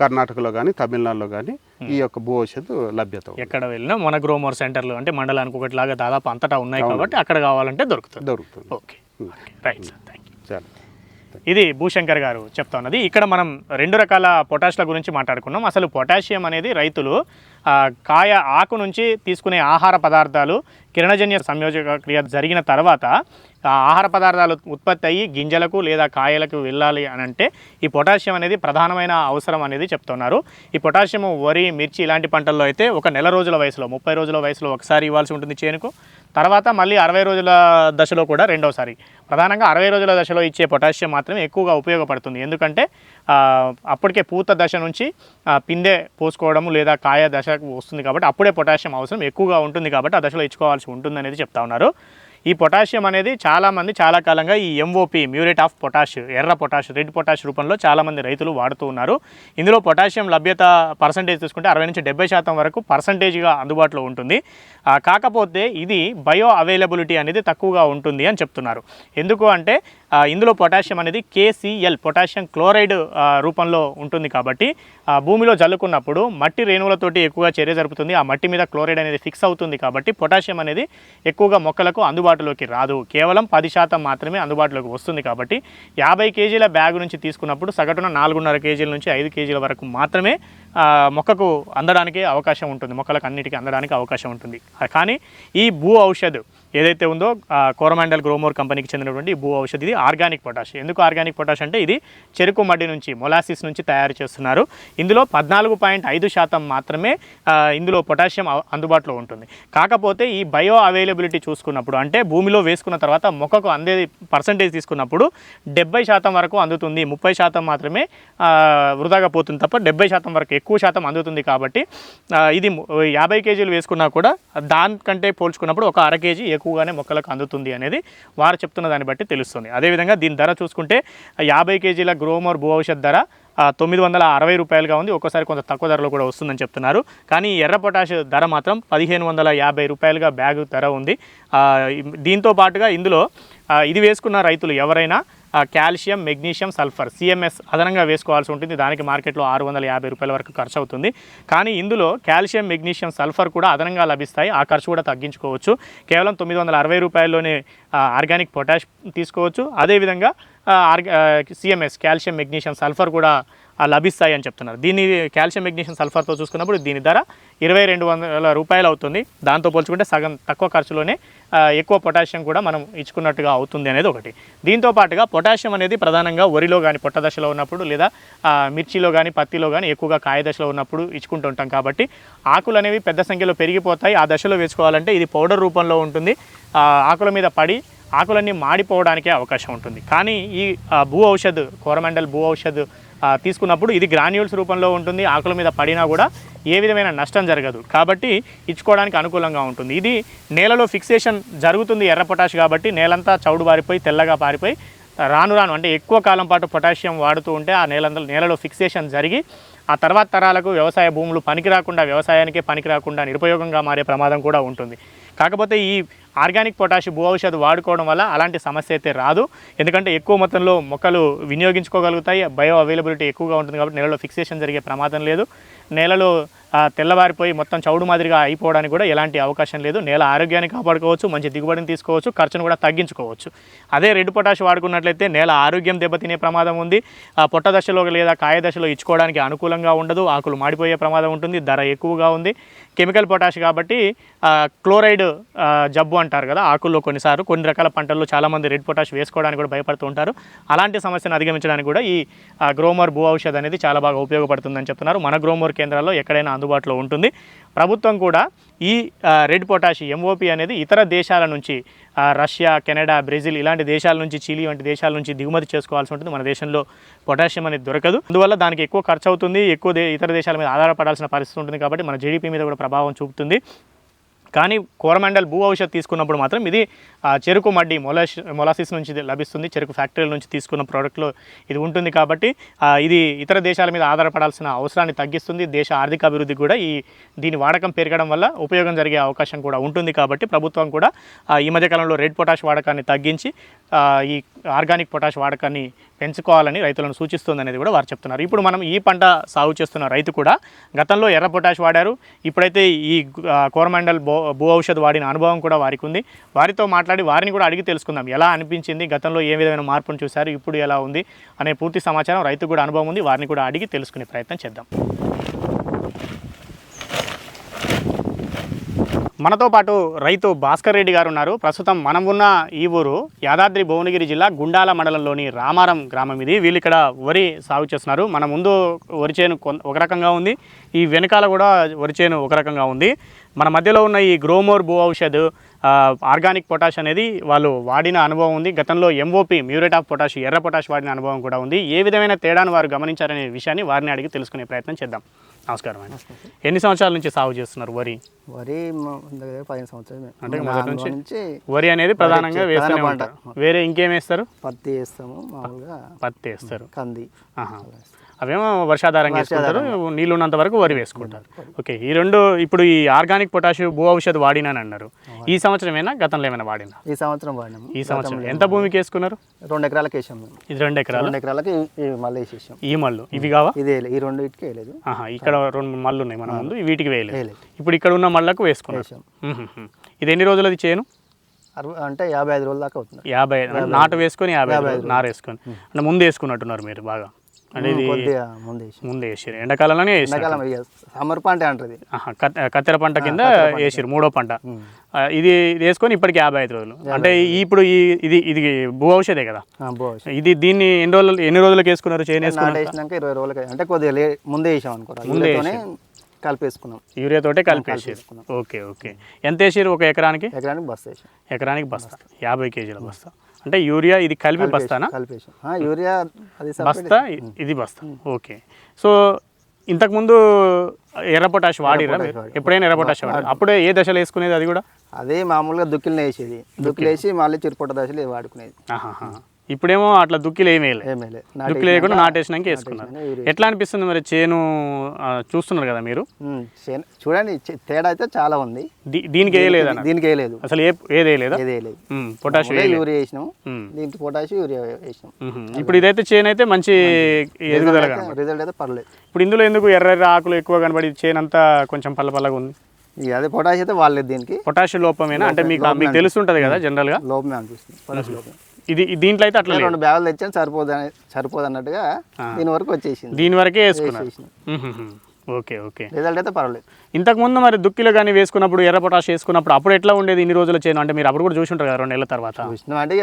కర్ణాటకలో కానీ తమిళనాడులో కానీ ఈ యొక్క భూ ఔషధి లభ్యత. ఎక్కడ వెళ్ళినా మన గ్రోమోర్ సెంటర్లు అంటే మండలానికి ఒకటి లాగా దాదాపు అంతటా ఉన్నాయి కాబట్టి అక్కడ కావాలంటే దొరుకుతుంది. దొరుకుతుంది. Okay. Right sir. Thank you చాలా. ఇది భూశంకర్ గారు చెప్తా ఉన్నది. ఇక్కడ మనం రెండు రకాల పొటాష్ల గురించి మాట్లాడుకున్నాం. అసలు పొటాషియం అనేది రైతులు కాయ ఆకు నుంచి తీసుకునే ఆహార పదార్థాలు కిరణజన్య సంయోజక క్రియ జరిగిన తర్వాత ఆహార పదార్థాలు ఉత్పత్తి అయ్యి గింజలకు లేదా కాయలకు వెళ్ళాలి అని అంటే ఈ పొటాషియం అనేది ప్రధానమైన అవసరం అనేది చెప్తున్నారు. ఈ పొటాషియం వరి మిర్చి ఇలాంటి పంటల్లో అయితే ఒక నెల రోజుల వయసులో ముప్పై రోజుల వయసులో ఒకసారి ఇవ్వాల్సి ఉంటుంది చేనుకు. తర్వాత మళ్ళీ అరవై రోజుల దశలో కూడా రెండోసారి. ప్రధానంగా అరవై రోజుల దశలో ఇచ్చే పొటాషియం మాత్రమే ఎక్కువగా ఉపయోగపడుతుంది. ఎందుకంటే అప్పటికే పూత దశ నుంచి పిందె పోసుకోవడం లేదా కాయ దశకు వస్తుంది కాబట్టి అప్పుడే పొటాషియం అవసరం ఎక్కువగా ఉంటుంది కాబట్టి ఆ దశలో ఇచ్చుకోవాల్సి ఉంటుంది అనేది చెప్తా ఉన్నారు. ఈ పొటాషియం అనేది చాలామంది చాలా కాలంగా ఈ ఎంఓపి మ్యూరేట్ ఆఫ్ పొటాష్ ఎర్ర పొటాష్ రెడ్ పొటాష్ రూపంలో చాలామంది రైతులు వాడుతూ ఉన్నారు. ఇందులో పొటాషియం లభ్యత పర్సంటేజ్ తీసుకుంటే అరవై నుంచి డెబ్బై శాతం వరకు పర్సంటేజ్గా అందుబాటులో ఉంటుంది. కాకపోతే ఇది బయో అవైలబిలిటీ అనేది తక్కువగా ఉంటుంది అని చెప్తున్నారు. ఎందుకు అంటే ఇందులో పొటాషియం అనేది కేసీఎల్ పొటాషియం క్లోరైడ్ రూపంలో ఉంటుంది కాబట్టి భూమిలో జల్లుకున్నప్పుడు మట్టి రేణువులతోటి ఎక్కువగా చర్య జరుపుతుంది. ఆ మట్టి మీద క్లోరైడ్ అనేది ఫిక్స్ అవుతుంది కాబట్టి పొటాషియం అనేది ఎక్కువగా మొక్కలకు అందుబాటులోకి రాదు. కేవలం పది శాతం మాత్రమే అందుబాటులోకి వస్తుంది కాబట్టి యాభై కేజీల బ్యాగ్ నుంచి తీసుకున్నప్పుడు సగటున నాలుగున్నర కేజీల నుంచి ఐదు కేజీల వరకు మాత్రమే మొక్కకు అందడానికి అవకాశం ఉంటుంది. మొక్కలకు అన్నిటికీ అందడానికి అవకాశం ఉంటుంది. కానీ ఈ భూ ఔషధం ఏదైతే ఉందో ఆ, కోరమాండల్ గ్రోమోర్ కంపెనీకి చెందినటువంటి భూ ఔషధి ఇది ఆర్గానిక్ పొటాష్. ఎందుకు ఆర్గానిక్ పొటాష్ అంటే ఇది చెరుకు మడి నుంచి మొలాసిస్ నుంచి తయారు చేస్తున్నారు. ఇందులో పద్నాలుగు పాయింట్ ఐదు శాతం మాత్రమే ఇందులో పొటాషియం అందుబాటులో ఉంటుంది. కాకపోతే ఈ బయో అవైలబిలిటీ చూసుకున్నప్పుడు అంటే భూమిలో వేసుకున్న తర్వాత మొక్కకు అందే పర్సంటేజ్ తీసుకున్నప్పుడు డెబ్బై శాతం వరకు అందుతుంది ముప్పై శాతం మాత్రమే వృధాగా పోతుంది తప్ప డెబ్బై శాతం వరకు ఎక్కువ శాతం అందుతుంది కాబట్టి ఇది యాభై కేజీలు వేసుకున్నా కూడా దానికంటే పోల్చుకున్నప్పుడు ఒక అర కేజీ ఎక్కువగానే మొక్కలకు అందుతుంది అనేది వారు చెప్తున్న దాన్ని బట్టి తెలుస్తుంది. అదేవిధంగా దీని ధర చూసుకుంటే యాభై కేజీల గ్రోమోర్ భూ ఔషధ ధర తొమ్మిది వందల అరవై రూపాయలుగా ఉంది. ఒక్కోసారి కొంత తక్కువ ధరలో కూడా వస్తుందని చెప్తున్నారు. కానీ ఎర్ర పొటాష్ ధర మాత్రం పదిహేను వందల యాభై రూపాయలుగా బ్యాగ్ ధర ఉంది. దీంతో పాటుగా ఇందులో ఇది వేసుకున్న రైతులు ఎవరైనా కాల్షియం మెగ్నీషియం సల్ఫర్ సిఎంఎస్ అదనంగా వేసుకోవాల్సి ఉంటుంది. దానికి మార్కెట్లో ఆరు వందల యాభై రూపాయల వరకు ఖర్చు అవుతుంది కానీ ఇందులో కాల్షియం మెగ్నీషియం సల్ఫర్ కూడా అదనంగా లభిస్తాయి. ఆ ఖర్చు కూడా తగ్గించుకోవచ్చు. కేవలం తొమ్మిది వందల అరవై రూపాయల్లోనే ఆర్గానిక్ పొటాష్ తీసుకోవచ్చు. అదేవిధంగా ఆర్గా సిఎంఎస్ కాల్షియం మెగ్నీషియం సల్ఫర్ కూడా లభిస్తాయి అని చెప్తున్నారు. దీని కాల్షియం మెగ్నీషియం సల్ఫర్తో చూసుకున్నప్పుడు దీని ధర ఇరవై రెండు వందల రూపాయలు అవుతుంది. దాంతో పోల్చుకుంటే సగం తక్కువ ఖర్చులోనే ఎక్కువ పొటాషియం కూడా మనం ఇచ్చుకున్నట్టుగా అవుతుంది అనేది ఒకటి. దీంతో పాటుగా పొటాషియం అనేది ప్రధానంగా వరిలో కానీ పొట్ట దశలో ఉన్నప్పుడు లేదా మిర్చిలో కానీ పత్తిలో కానీ ఎక్కువగా కాయ దశలో ఉన్నప్పుడు ఇచ్చుకుంటూ ఉంటాం కాబట్టి ఆకులు అనేవి పెద్ద సంఖ్యలో పెరిగిపోతాయి. ఆ దశలో వేసుకోవాలంటే ఇది పౌడర్ రూపంలో ఉంటుంది. ఆకుల మీద పడి ఆకులన్నీ మాడిపోవడానికే అవకాశం ఉంటుంది. కానీ ఈ భూ ఔషధ్ కోరమండల్ భూ ఔషధ్ తీసుకున్నప్పుడు ఇది గ్రాన్యూల్స్ రూపంలో ఉంటుంది ఆకుల మీద పడినా కూడా ఏ విధమైన నష్టం జరగదు. కాబట్టి ఇచ్చుకోవడానికి అనుకూలంగా ఉంటుంది. ఇది నేలలో ఫిక్సేషన్ జరుగుతుంది ఎర్ర పొటాష్ కాబట్టి నేలంతా చౌడు పారిపోయి తెల్లగా పారిపోయి రాను రాను అంటే ఎక్కువ కాలం పాటు పొటాషియం వాడుతూ ఉంటే ఆ నేలంతా నేలలో ఫిక్సేషన్ జరిగి ఆ తర్వాత తరాలకు వ్యవసాయ భూములు పనికి రాకుండా వ్యవసాయానికే పనికి రాకుండా నిరుపయోగంగా మారే ప్రమాదం కూడా ఉంటుంది. కాకపోతే ఈ ఆర్గానిక్ పొటాష్ భూ ఔషధ వాడుకోవడం వల్ల అలాంటి సమస్య అయితే రాదు. ఎందుకంటే ఎక్కువ మొత్తంలో మొక్కలు వినియోగించుకోగలుగుతాయి. బయో అవైలబిలిటీ ఎక్కువగా ఉంటుంది కాబట్టి నేలలో ఫిక్సేషన్ జరిగే ప్రమాదం లేదు. నేలలో తెల్లవారిపోయి మొత్తం చౌడు మాదిరిగా అయిపోవడానికి కూడా ఎలాంటి అవకాశం లేదు. నేల ఆరోగ్యాన్ని కాపాడుకోవచ్చు మంచి దిగుబడిని తీసుకోవచ్చు ఖర్చును కూడా తగ్గించుకోవచ్చు. అదే రెడ్ పొటాష్ వాడుకున్నట్లయితే నేల ఆరోగ్యం దెబ్బతినే ప్రమాదం ఉంది. ఆ, పొట్ట దశలో లేదా కాయ దశలో ఇచ్చుకోవడానికి అనుకూలంగా ఉండదు. ఆకులు మాడిపోయే ప్రమాదం ఉంటుంది. ధర ఎక్కువగా ఉంది. కెమికల్ పొటాష్ కాబట్టి క్లోరైడ్ జబ్బు అంటారు కదా ఆకుల్లో కొన్నిసార్లు కొన్ని రకాల పంటల్లో చాలామంది రెడ్ పొటాష్ వేసుకోవడానికి కూడా భయపడుతూ ఉంటారు. అలాంటి సమస్యను అధిగమించడానికి కూడా ఈ గ్రోమర్ భూ ఔషధ అనేది చాలా బాగా ఉపయోగపడుతుందని చెప్తున్నారు. మన గ్రోమర్ కేంద్రాల్లో ఎక్కడైనా అందుబాటులో ఉంటుంది. ప్రభుత్వం కూడా ఈ రెడ్ పొటాషి ఎంఓపి అనేది ఇతర దేశాల నుంచి రష్యా కెనడా బ్రెజిల్ ఇలాంటి దేశాల నుంచి చిలీ వంటి దేశాల నుంచి దిగుమతి చేసుకోవాల్సి ఉంటుంది. మన దేశంలో పొటాషియం అనేది దొరకదు. అందువల్ల దానికి ఎక్కువ ఖర్చు అవుతుంది ఎక్కువ ఇతర దేశాల మీద ఆధారపడాల్సిన పరిస్థితి ఉంటుంది కాబట్టి మన జీడిపి మీద కూడా ప్రభావం చూపుతుంది. కానీ కోరమండల్ భూ ఔషధ తీసుకున్నప్పుడు మాత్రం ఇది చెరుకు మడ్డి మొలాస్ మొలాసిస్ నుంచి ఇది లభిస్తుంది. చెరుకు ఫ్యాక్టరీల నుంచి తీసుకున్న ప్రోడక్ట్లో ఇది ఉంటుంది కాబట్టి ఇది ఇతర దేశాల మీద ఆధారపడాల్సిన అవసరాన్ని తగ్గిస్తుంది. దేశ ఆర్థిక అభివృద్ధి కూడా ఈ దీని వాడకం పెరగడం వల్ల ఉపయోగం జరిగే అవకాశం కూడా ఉంటుంది కాబట్టి ప్రభుత్వం కూడా ఆ, ఈ మధ్యకాలంలో రెడ్ పొటాష్ వాడకాన్ని తగ్గించి ఈ ఆర్గానిక్ పొటాష్ వాడకాన్ని పెంచుకోవాలని రైతులను సూచిస్తుంది అనేది కూడా వారు చెప్తున్నారు. ఇప్పుడు మనం ఈ పంట సాగు చేస్తున్న రైతు కూడా గతంలో ఎర్ర పొటాష్ వాడారు. ఇప్పుడైతే ఈ కోరమండల్ భూ భూ వాడిన అనుభవం కూడా వారికి ఉంది. వారితో మాట్లాడి వారిని కూడా అడిగి తెలుసుకుందాం. ఎలా అనిపించింది? గతంలో ఏ విధమైన మార్పును చూశారు? ఇప్పుడు ఎలా ఉంది? అనే పూర్తి సమాచారం రైతు కూడా అనుభవం ఉంది. వారిని కూడా అడిగి తెలుసుకునే ప్రయత్నం చేద్దాం. మనతో పాటు రైతు భాస్కర్ రెడ్డి గారు ఉన్నారు. ప్రస్తుతం మనం ఉన్న ఈ ఊరు యాదాద్రి భువనగిరి జిల్లా గుండాల మండలంలోని రామారం గ్రామం ఇది. వీళ్ళు ఇక్కడ వరి సాగు చేస్తున్నారు. మన ముందు వరి చేను ఒక రకంగా ఉంది. ఈ వెనకాల కూడా వరి చేను ఒక రకంగా ఉంది. మన మధ్యలో ఉన్న ఈ గ్రోమోర్ భూ ఔషధ్ ఆర్గానిక్ పొటాష్ అనేది వాళ్ళు వాడిన అనుభవం ఉంది. గతంలో ఎంఓపి మ్యూరేట్ ఆఫ్ పొటాష్ ఎర్ర పొటాష్ వాడిన అనుభవం కూడా ఉంది. ఏ విధమైన తేడాను వారు గమనించారనే విషయాన్ని వారిని అడిగి తెలుసుకునే ప్రయత్నం చేద్దాం. నమస్కారం అండి. ఎన్ని సంవత్సరాల నుంచి సాగు చేస్తున్నారు వరి? వరి దగ్గర పదిహేను సంవత్సరాలు అంటే మొదటి నుంచి వరి అనేది ప్రధానంగా ప్రధాన వేస్తూనే. ఉంటారు. వేరే ఇంకేం వేస్తారు? పత్తి వేస్తాము మామూలుగా పత్తి వేస్తారు. కంది. అవేమో వర్షాధారంగా వేసుకుంటారు నీళ్ళు ఉన్నంత వరకు వరి వేసుకుంటారు. ఓకే ఈ రెండు ఇప్పుడు ఈ ఆర్గానిక్ పొటాష్ భూ ఔషధ్ వాడినని అన్నారు. ఈ సంవత్సరమేనా గతంలో ఏమైనా వాడినా? ఈ సంవత్సరం వాడినాము. ఈ సంవత్సరం. ఎంత భూమికి వేసుకున్నారు? రెండు ఎకరాలకు వేసాం మేము. ఇది రెండు ఎకరాలు? రెండు ఎకరాలకి మళ్ళీ వేసేసాం. ఈ మళ్ళు. ఇవి కావా? ఇది ఈ రెండు ఇటుకే వేయలేదు. ఆహా ఇక్కడ రెండు మళ్ళు ఉన్నాయి మన ముందు వీటికి వేయలేదు. ఇప్పుడు ఇక్కడ ఉన్న మళ్ళకు వేసుకున్నారు. వేసాం. మ్మ్హ్మ్. ఇది ఎన్ని రోజులది చేయను అంటే యాభై ఐదు రోజుల దాకా అవుతుంది. యాభై నాటు వేసుకొని యాభై నారు వేసుకొని. అంటే ముందు వేసుకున్నట్టున్నారు మీరు బాగా. అంటే ఇది ముందు వేసాం ముందు వేసారు. ఎండాకాలంలోనే ఎండాకాలం సమ్మర్ పంట కత్- కత్తెర పంట కింద వేసారు మూడో పంట. ఇది వేసుకొని ఇప్పటికి యాభై ఐదు రోజులు. అంటే ఇప్పుడు ఈ ఇది ఇది భూ ఔషధే కదా? ఇది దీన్ని ఎన్ని రోజులు ఎన్ని రోజులకు వేసుకున్నారు చేయని వేసుకున్నారు? నాటేసినాక ఇరవై రోజులకి అంటే కొద్దిగా ముందే వేసాం అనుకోరా. ముందేతోనే కలిపేసుకున్నాం. యూరియా తోటే కలిపేసారు. Okay okay. ఎంత వేసారు ఒక ఎకరానికి? ఎకరానికి బస్ వేసాం. ఎకరానికి బస్తా. యాభై కేజీల బస్తా. అంటే యూరియా ఇది కలిపి బస్తానా? యూరియా. బస్తా ఇది బస్తా. ఓకే. సో ఇంతకుముందు ఎర్ర పొటాష్ వాడిరా? ఎప్పుడైనా ఎర్ర పొటాష్ వాడారు అప్పుడే ఏ దశలో వేసుకునేది అది కూడా? అదే మామూలుగా దుక్కిలు వేసేది. దుక్కిలు వేసి మళ్ళీ చిరుపొట్ట దశలు వాడుకునేది. ఇప్పుడేమో అట్లా దుక్కిలు ఏమీ వేయలేదు దుక్కి లేకుండా నాటేసినాక వేసుకున్నారు. ఎట్లా అనిపిస్తుంది మరి చేను చూస్తున్నారు కదా మీరు? చూడండి తేడా అయితే చాలా ఉంది. దీనికి వేయలేదన్న దీనికి వేయలేదు అసలు ఏ ఏది వేయలేదా ఏది వేయలేదు పొటాష్ మామూలుగా యూరియా వేసినాం. దీనికి పొటాష్ యూరియా వేసినాం. ఇప్పుడు ఇదైతే చేను అయితే మంచి ఎదుగుదల. రిజల్ట్ అయితే పర్లేదు. ఇప్పుడు ఇందులో ఎందుకు ఎర్ర ఎర్ర ఆకులు ఎక్కువ కనబడి చేను అంతా కొంచెం పల్ల పల్లగా ఉంది? అదే పొటాష్ అయితే వాళ్ళలేదు దీనికి. పొటాష్ లోపమేనా? అంటే మీకు మీకు తెలుస్తుంటది కదా జనరల్గా లోపమే అనిపిస్తుంది. పొటాష్ లోపం ఇది దీంట్లో అయితే అట్లా రెండు బ్యాగులు తెచ్చాను సరిపోదు సరిపోదు అన్నట్టుగా దీని వరకు వచ్చేసింది. దీని వరకే. మ్మ్. Okay okay. రిజల్ట్ అయితే పర్వాలేదు. ఇంతకుముందు మరి దుక్కిలో కానీ వేసుకున్నప్పుడు ఎర్ర పొటాష్ వేసుకున్నప్పుడు అప్పుడు ఎట్లా ఉండేది ఇన్ని రోజులు చేయను? అంటే మీరు అప్పుడు కూడా చూసి ఉంటారు కదా రెండు నెలల తర్వాత. చూసినాం అంటే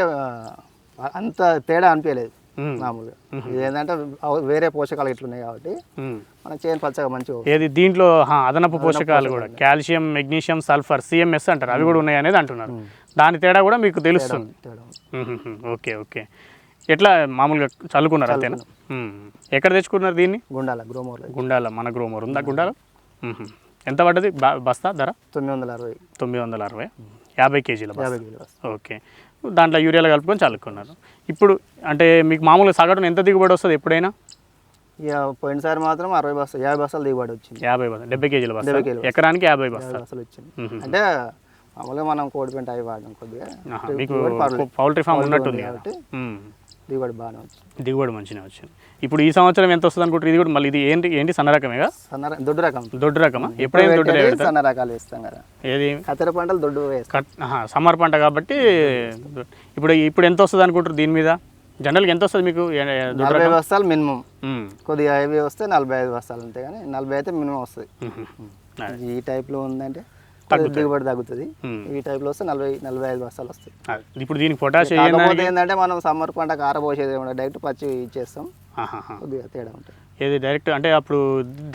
అంత తేడా అనిపించలేదు మ్మ్. మామూలుగా. ఏంటంటే వేరే పోషకాలు ఇట్లున్నాయి కాబట్టి. మన చేయని పచ్చగా మంచిగా ఏది దీంట్లో అదనపు పోషకాలు కూడా. కాల్షియం మెగ్నీషియం సల్ఫర్ సిఎంఎస్ అంటారు. అవి కూడా ఉన్నాయి అనేది అంటున్నారు. దాని తేడా కూడా మీకు తెలుస్తుంది. Okay okay. ఎట్లా మామూలుగా చల్లుకున్నారు అంతేనా. ఎక్కడ తెచ్చుకున్నారు దీన్ని? గుండాల గ్రోమోర్లో గుండాల మన గ్రోమర్ ఉందా గుండాల. ఎంత పడ్డది? బస్తా ధర? తొమ్మిది వందల అరవై. తొమ్మిది వందల అరవై. యాభై కేజీల బస్తా. యాభై ఓకే. దాంట్లో యూరియాలు కలుపుకొని చల్లుకున్నారు. ఇప్పుడు అంటే మీకు మామూలుగా సగటున ఎంత దిగుబడి వస్తుంది ఎప్పుడైనా? పోయినసారి మాత్రం అరవై బస్తాలు యాభై బస్తాలు దిగుబడి వచ్చింది. యాభై బస్తా. డెబ్బై కేజీల బస్తా. ఎకరానికి యాభై బస్తా బస్తాలు వచ్చింది. అంటే మామూలుగా మనం కోడి పెంట అవి వాడడం కొద్దిగా. మీకు. పౌల్ట్రీ ఫామ్ ఉన్నట్టుంది కాబట్టి. దిగుబడి బాగానే వచ్చింది. దిగుబడి మంచిగా వచ్చింది. ఇప్పుడు ఈ సంవత్సరం ఎంత వస్తుంది అనుకుంటారు ఇది కూడా మళ్ళీ ఇది ఏంటి ఏంటి సన్న రకమేగా? సన్న దొడ్డు రకం. దొడ్డు రకమా? ఎప్పుడైనా దొడ్డు సన్న రకాలు వేస్తాం కదా. ఏది? కత్తెర పంటలు దొడ్డు సమ్మర్ పంట కాబట్టి ఇప్పుడు ఇప్పుడు ఎంత వస్తుంది అనుకుంటారు దీని మీద? జనరల్గా ఎంత వస్తుంది మీకు? నలభై రకం? బస్తాలు మినిమం. కొద్దిగా హైవీ వస్తే నలభై ఐదు బస్తాలు అంతే కానీ నలభై అయితే మినిమం వస్తుంది. ఈ టైప్లో ఉందంటే దిగుబడి తగ్గుతుంది. ఈ టైప్లో వస్తే నలభై నలభై ఐదు బస్తాలు వస్తాయి. ఇప్పుడు దీనికి పొటాష్ కాకపోతే ఏంటంటే మనం సమ్మర్ పంట కారపోసేది ఏమన్నా డైరెక్ట్ పచ్చి ఇచ్చేస్తాం. కొద్దిగా తేడా ఉంటుంది. ఏది డైరెక్ట్ అంటే అప్పుడు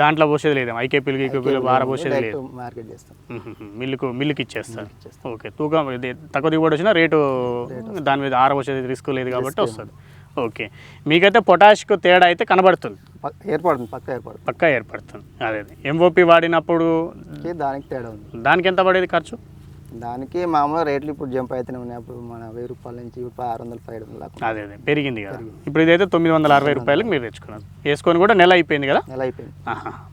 దాంట్లో పోసేది లేదు? ఐకేపీలు గీకేపీలు బార పోసేది లేదు? మార్కెట్ చేస్తాం. మిల్లుకు మిల్లుకి ఇచ్చేస్తారు. ఓకే. తూకం తక్కువ దిగుబడి వచ్చినా రేటు దాని మీద ఆరబోసేది రిస్క్ లేదు కాబట్టి వస్తుంది. ఓకే. మీకైతే పొటాష్కు తేడా అయితే కనబడుతుంది. ఏర్పడుతుంది పక్క ఏర్పడుతుంది. పక్కా ఏర్పడుతుంది. అదే ఎంఓపి వాడినప్పుడు దానికి తేడా ఉంది. దానికి ఎంత పడేది ఖర్చు? దానికి మామూలుగా రేట్లు ఇప్పుడు జంప్ అయితేనే ఉన్నాయి. అప్పుడు మన వెయ్యి రూపాయల నుంచి ఆరు వందలు పదిహేడు వందలు అదే అదే. పెరిగింది కదా. ఇప్పుడు ఇదైతే తొమ్మిది వందల అరవై రూపాయలకు మీరు తెచ్చుకున్నారు. వేసుకొని కూడా నెల అయిపోయింది కదా? నెల అయిపోయింది.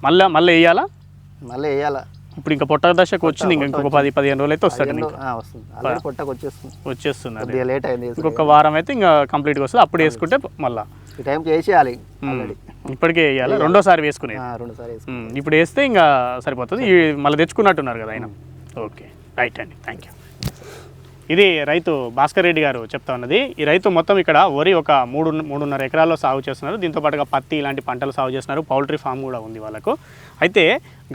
మళ్ళా మళ్ళీ వేయాలా? మళ్ళీ వేయాలా? ఇప్పుడు ఇంకా పొట్ట దశకు వచ్చింది ఇంకా ఇంకొక పది పదిహేను రోజులు అయితే వస్తాడు వస్తుంది పొట్టకు వచ్చేస్తుంది. లేట్ అయింది. ఇంకొక వారం అయితే ఇంకా కంప్లీట్గా వస్తుంది. అప్పుడు వేసుకుంటే మళ్ళా. ఈ టైం చేసేయాలి ఆల్రెడీ. ఇప్పటికే వేయాలి. రెండోసారి వేసుకునేది. రెండు సార్లు వేసుకుంటాం. ఉమ్, ఇప్పుడు వేస్తే ఇంకా సరిపోతుంది. మళ్ళీ తెచ్చుకున్నట్టున్నారు కదా ఆయన. ఓకే. రైట్ అండి. థ్యాంక్ యూ ఇది రైతు భాస్కర్ రెడ్డి గారు చెప్తా ఉన్నది. ఈ రైతు మొత్తం ఇక్కడ వరి ఒక మూడు మూడున్నర ఎకరాల్లో సాగు చేస్తున్నారు. దీంతో పాటుగా పత్తి ఇలాంటి పంటలు సాగు చేస్తున్నారు. పౌల్ట్రీ ఫామ్ కూడా ఉంది వాళ్ళకు. అయితే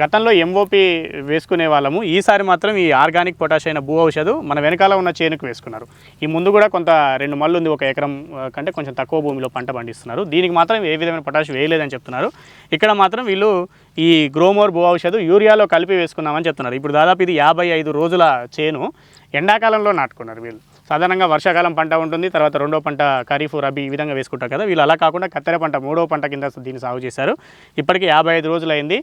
గతంలో ఎంఓపి వేసుకునే వాళ్ళము. ఈసారి మాత్రం ఈ ఆర్గానిక్ పొటాష్ అయిన భూ ఔషధం మన వెనకాల ఉన్న చేనుకు వేసుకున్నారు. ఈ ముందు కూడా కొంత రెండు మళ్ళు ఉంది ఒక ఎకరం కంటే కొంచెం తక్కువ భూమిలో పంట పండిస్తున్నారు. దీనికి మాత్రం ఏ విధమైన పొటాష్ వేయలేదని చెప్తున్నారు. ఇక్కడ మాత్రం వీళ్ళు ఈ గ్రోమోర్ భూ ఔషధం యూరియాలో కలిపి వేసుకున్నామని చెప్తున్నారు. ఇప్పుడు దాదాపు ఇది యాభై ఐదు రోజుల చేను. ఎండాకాలంలో నాటుకున్నారు వీళ్ళు. సాధారణంగా వర్షాకాలం పంట ఉంటుంది తర్వాత రెండో పంట ఖరీఫ్ రబీ ఈ విధంగా వేసుకుంటారు కదా. వీళ్ళు అలా కాకుండా కత్తెర పంట మూడో పంట కింద దీన్ని సాగు చేశారు. ఇప్పటికి యాభై ఐదు రోజులు అయింది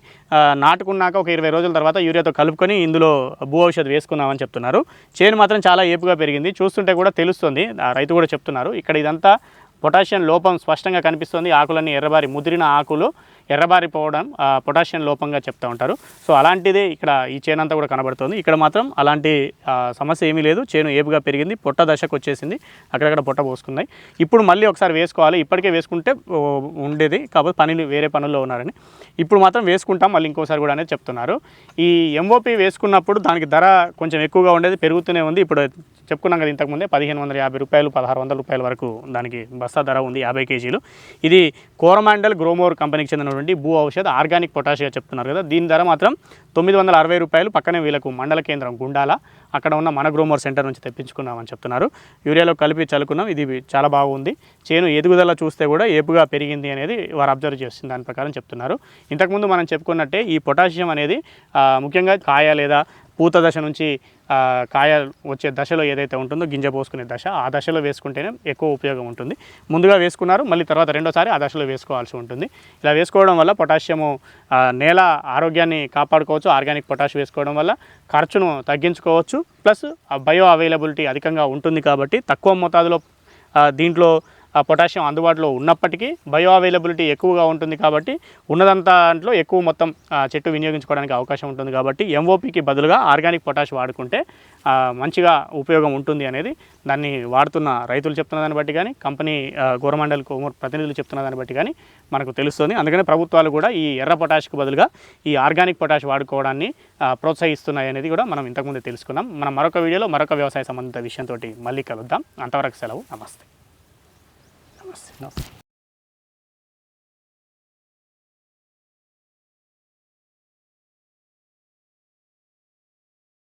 నాటుకున్నాక ఒక ఇరవై రోజుల తర్వాత యూరియాతో కలుపుకొని ఇందులో భూ ఔషధం వేసుకున్నామని చెప్తున్నారు. చేను మాత్రం చాలా ఏపుగా పెరిగింది. చూస్తుంటే కూడా తెలుస్తుంది. రైతు కూడా చెప్తున్నారు. ఇక్కడ ఇదంతా పొటాషియం లోపం స్పష్టంగా కనిపిస్తుంది. ఆకులన్నీ ఎర్రబారి ముదిరిన ఆకులు. ఎర్రబారిపోవడం పొటాషియం లోపంగా చెప్తూ ఉంటారు. సో అలాంటిదే ఇక్కడ ఈ చేను అంతా కూడా కనబడుతుంది. ఇక్కడ మాత్రం అలాంటి సమస్య ఏమీ లేదు. చేను ఏపుగా పెరిగింది పొట్ట దశకు వచ్చేసింది. అక్కడక్కడ పొట్ట పోసుకున్నాయి. ఇప్పుడు మళ్ళీ ఒకసారి వేసుకోవాలి. ఇప్పటికే వేసుకుంటే ఉండేది. కాకపోతే పనులు వేరే పనుల్లో ఉన్నారని. ఇప్పుడు మాత్రం వేసుకుంటాం. మళ్ళీ ఇంకోసారి కూడా అనేది చెప్తున్నారు. ఈ ఎంఓపి వేసుకున్నప్పుడు దానికి ధర కొంచెం ఎక్కువగా ఉండేది పెరుగుతూనే ఉంది. ఇప్పుడు చెప్పుకున్నాం కదా ఇంతకుముందే పదిహేను వందల యాభై రూపాయలు పదహారు వందల రూపాయల వరకు దానికి బస్తా ధర ఉంది యాభై కేజీలు. ఇది కోరమాండల్ గ్రోమోర్ కంపెనీకి ఉన్నటువంటి భూ ఔషధ ఆర్గానిక్ పొటాషియా చెప్తున్నారు కదా దీని ధర మాత్రం తొమ్మిది వందల అరవై రూపాయలు. పక్కనే వీళ్ళకు మండల కేంద్రం గుండాల. అక్కడ ఉన్న మన గ్రోమోర్ సెంటర్ నుంచి తెప్పించుకున్నామని చెప్తున్నారు. యూరియాలో కలిపి చల్లుకున్నాం. ఇది చాలా బాగుంది. చేను ఎదుగుదల చూస్తే కూడా ఏపుగా పెరిగింది అనేది వారు అబ్జర్వ్ చేస్తుంది దాని ప్రకారం చెప్తున్నారు. ఇంతకుముందు మనం చెప్పుకున్నట్టే ఈ పొటాషియం అనేది ముఖ్యంగా కాయ లేదా పూత దశ నుంచి కాయ వచ్చే దశలో ఏదైతే ఉంటుందో గింజ పోసుకునే దశ ఆ దశలో వేసుకుంటేనే ఎక్కువ ఉపయోగం ఉంటుంది. ముందుగా వేసుకున్నారు మళ్ళీ తర్వాత రెండోసారి ఆ దశలో వేసుకోవాల్సి ఉంటుంది. ఇలా వేసుకోవడం వల్ల పొటాషియము నేల ఆరోగ్యాన్ని కాపాడుకోవచ్చు ఆర్గానిక్ పొటాష్ వేసుకోవడం వల్ల ఖర్చును తగ్గించుకోవచ్చు. ప్లస్ బయో అవైలబిలిటీ అధికంగా ఉంటుంది కాబట్టి తక్కువ మోతాదులో దీంట్లో పొటాషియం అందుబాటులో ఉన్నప్పటికీ బయో అవైలబిలిటీ ఎక్కువగా ఉంటుంది కాబట్టి ఉన్నదంతా దాంట్లో ఎక్కువ మొత్తం చెట్టు వినియోగించుకోవడానికి అవకాశం ఉంటుంది కాబట్టి ఎంఓపికి బదులుగా ఆర్గానిక్ పొటాష్ వాడుకుంటే మంచిగా ఉపయోగం ఉంటుంది అనేది దాన్ని వాడుతున్న రైతులు చెప్తున్న దాన్ని బట్టి కానీ కంపెనీ గోరమండల్ ప్రతినిధులు చెప్తున్న దాన్ని బట్టి కానీ మనకు తెలుస్తుంది. అందుకని ప్రభుత్వాలు కూడా ఈ ఎర్ర పొటాష్కు బదులుగా ఈ ఆర్గానిక్ పొటాష్ వాడుకోవడాన్ని ప్రోత్సహిస్తున్నాయి అనేది కూడా మనం ఇంతకుముందే తెలుసుకున్నాం. మనం మరొక వీడియోలో మరొక వ్యవసాయ సంబంధిత విషయంతో మళ్ళీ కలుద్దాం. అంతవరకు సెలవు. నమస్తే. నమస్తే నమస్తే